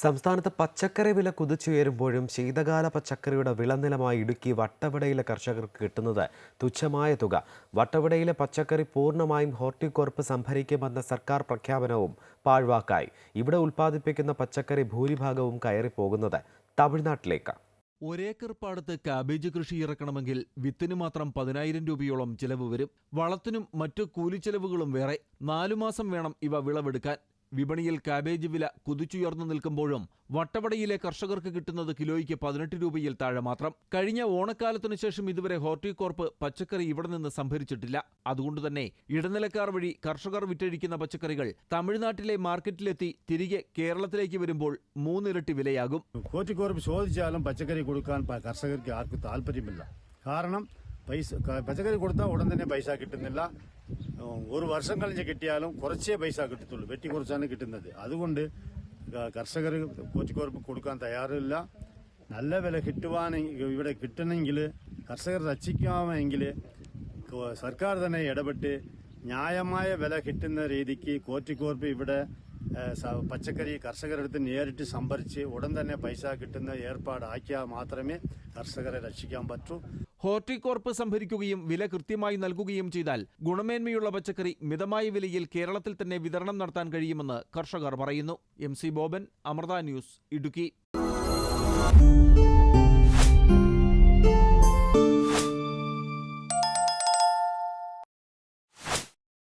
സംസ്ഥാനത്ത് പച്ചക്കറി വില കുതിച്ചുയരുമ്പോഴും ശീതകാല പച്ചക്കറിയുടെ വിളനിലമായി ഇടുക്കി വട്ടവടയിലെ കർഷകർക്ക് കിട്ടുന്നത് തുച്ഛമായ തുക. വട്ടവടയിലെ പച്ചക്കറി പൂർണമായും ഹോർട്ടികോർപ്പ് സംഭരിക്കുമെന്ന സർക്കാർ പ്രഖ്യാപനവും പാഴ്വാക്കായി. ഇവിടെ ഉൽപ്പാദിപ്പിക്കുന്ന പച്ചക്കറി ഭൂരിഭാഗവും കയറിപ്പോകുന്നത് തമിഴ്നാട്ടിലേക്ക്. ഒരേക്കർ പാടത്ത് കാബേജ് കൃഷി ഇറക്കണമെങ്കിൽ വിത്തിന് മാത്രം പതിനായിരം രൂപയോളം ചിലവ് വരും. വളത്തിനും മറ്റു കൂലിച്ചെലവുകളും വേറെ. നാലു മാസം വേണം ഇവ വിളവെടുക്കാൻ. വിപണിയിൽ കാബേജ് വില കുതിച്ചുയർന്നു നിൽക്കുമ്പോഴും വട്ടവടയിലെ കർഷകർക്ക് കിട്ടുന്നത് കിലോയ്ക്ക് പതിനെട്ട് രൂപയിൽ താഴെ മാത്രം. കഴിഞ്ഞ ഓണക്കാലത്തിനു ശേഷം ഇതുവരെ ഹോർട്ടികോർപ്പ് പച്ചക്കറി ഇവിടെ നിന്ന് സംഭരിച്ചിട്ടില്ല. അതുകൊണ്ട് തന്നെ ഇടനിലക്കാർ വഴി കർഷകർ വിറ്റഴിക്കുന്ന പച്ചക്കറികൾ തമിഴ്നാട്ടിലെ മാർക്കറ്റിലെത്തി തിരികെ കേരളത്തിലേക്ക് വരുമ്പോൾ മൂന്നിരട്ടി വിലയാകും. ഹോർട്ടികോർപ്പ് ചോദിച്ചാലും പച്ചക്കറി കൊടുക്കാൻ കർഷകർക്ക് ആർക്കും താല്പര്യമില്ല. കാരണം പൈസ പച്ചക്കറി കൊടുത്താൽ ഉടൻ തന്നെ പൈസ കിട്ടുന്നില്ല. ഒരു വർഷം കഴിഞ്ഞ് കിട്ടിയാലും കുറച്ചേ പൈസ കിട്ടത്തുള്ളൂ. വെട്ടി കുറച്ചാണ് കിട്ടുന്നത്. അതുകൊണ്ട് കർഷകർ കോറ്റിക്കോർപ്പ് കൊടുക്കാൻ തയ്യാറില്ല. നല്ല വില കിട്ടുവാൻ ഇവിടെ കിട്ടണമെങ്കിൽ കർഷകർ രക്ഷിക്കാമെങ്കിൽ സർക്കാർ തന്നെ ഇടപെട്ട് ന്യായമായ വില കിട്ടുന്ന രീതിക്ക് കോറ്റിക്കോർപ്പ് ഇവിടെ പച്ചക്കറി കർഷകരെടുത്ത് നേരിട്ട് സംഭരിച്ച് ഉടൻ തന്നെ പൈസ കിട്ടുന്ന ഏർപ്പാടാക്കിയാൽ മാത്രമേ കർഷകരെ രക്ഷിക്കാൻ പറ്റൂ. ഹോർട്ടികോർപ്പ് സംഭരിക്കുകയും വില കൃത്യമായി നൽകുകയും ചെയ്താൽ ഗുണമേന്മയുള്ള പച്ചക്കറി മിതമായ വിലയിൽ കേരളത്തിൽ തന്നെ വിതരണം നടത്താൻ കഴിയുമെന്ന് കർഷകർ പറയുന്നു. M C Boban Amrita news Idukki.